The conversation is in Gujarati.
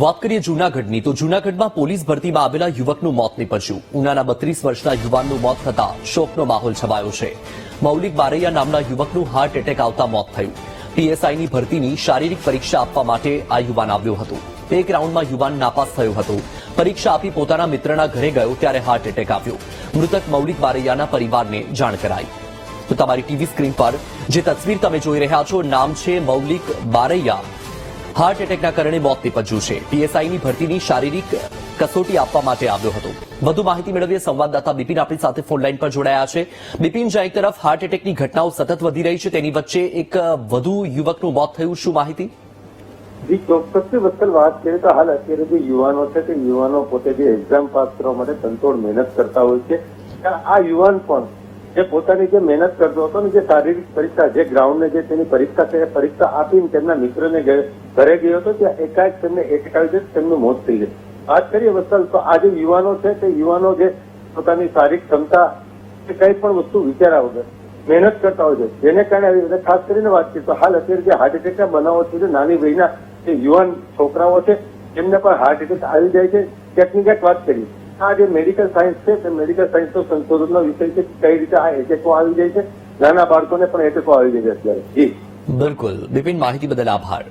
વાત કરીએ જૂનાગઢની, તો જૂનાગઢમાં પોલીસ ભરતીમાં આવેલા યુવકનું મોત નીપજ્યું. ઉનાના બત્રીસ વર્ષના યુવાનનું મોત થતા શોકનો માહોલ છવાયો છે. મૌલિક બારૈયા નામના યુવકનું હાર્ટ એટેક આવતા મોત થયું. પીએસઆઈની ભરતીની શારીરિક પરીક્ષા આપવા માટે આ યુવાન આવ્યો હતો. એક રાઉન્ડમાં યુવાન નાપાસ થયો હતો. પરીક્ષા આપી પોતાના મિત્રના ઘરે ગયો ત્યારે હાર્ટ એટેક આવ્યો. મૃતક મૌલિક બારૈયાના પરિવારને જાણ કરાઈ. તો તમારી ટીવી સ્ક્રીન પર જે તસવીર તમે જોઈ રહ્યા છો, નામ છે મૌલિક બારૈયા. હાર્ટ એટેકના કારણે મોત નીપજ્યું છે. પીએસઆઈની ભરતીની શારીરિક કસોટી આપવા માટે આવ્યો હતો. વધુ માહિતી મેળવીએ સંવાદદાતા બિપિન આપણી સાથે ફોન લાઈન પર જોડાયા છે. બિપિન, જ્યાં એક તરફ હાર્ટ એટેકની ઘટનાઓ સતત વધી રહી છે, તેની વચ્ચે એક વધુ યુવકનું મોત થયું. શું માહિતી? જી, ચોક્કસથી વત્સલ વાત કરીએ તો હાલ અત્યારે જે યુવાનો છે, તે યુવાનો પોતે જે એક્ઝામ પાસ કરવા માટે તનતોડ મહેનત કરતા હોય છે. આ યુવાન પણ જે પોતાની જે મહેનત કરતો હતો ને જે શારીરિક પરીક્ષા, જે ગ્રાઉન્ડને જે તેની પરીક્ષા છે પરીક્ષા આપીને તેમના મિત્રને ઘરે ગયો હતો, ત્યાં એકાએક તેમને એટેક દે તેમનું મોત થઈ જાય વાત કરીએ વત્સલ, તો જે યુવાનો છે, તે યુવાનો જે પોતાની શારીરિક ક્ષમતા કે કંઈ પણ વસ્તુ વિચાર્યા વગર મહેનત કરતા હોય છે. જેને કારણે આવી રીતે ખાસ કરીને વાત કરીએ તો હાલ અત્યારે જે હાર્ટ એટેકના બનાવો છે, જે નાની વયના જે યુવાન છોકરાઓ છે એમને પણ હાર્ટ એટેક આવી જાય છે. ટેકનિક એક વાત કરીએ. આ જે મેડિકલ સાયન્સ છે, તે મેડિકલ સાયન્સનો સંશોધનનો વિષય છે કઈ રીતે આ એટેકો આવી જાય છે. નાના બાળકોને પણ એટેકો આવી જાય છે અત્યારે. જી. બિલકુલ. બિપિન, માહિતી બદલ આભાર.